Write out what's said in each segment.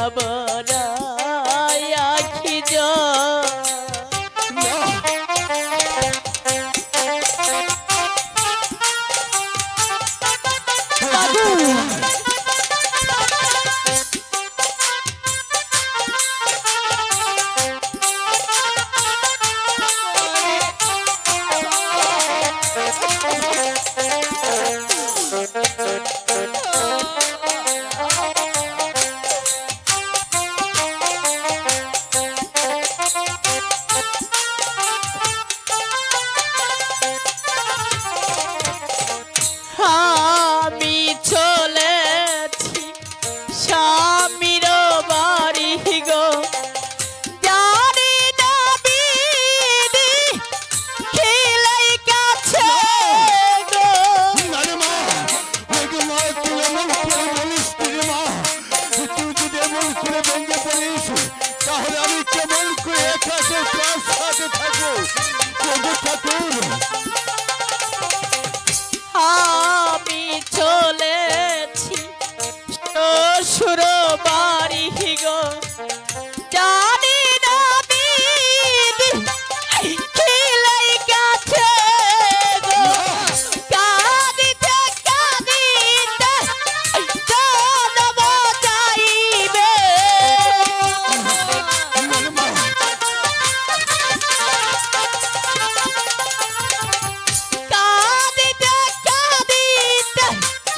যাব না আখি যা থাকো এ থাকো তার সাথে থাকো। প্রভু ঠাকুর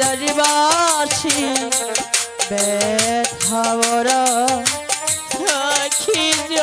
দরবাসী ব্যথাবর সখী জ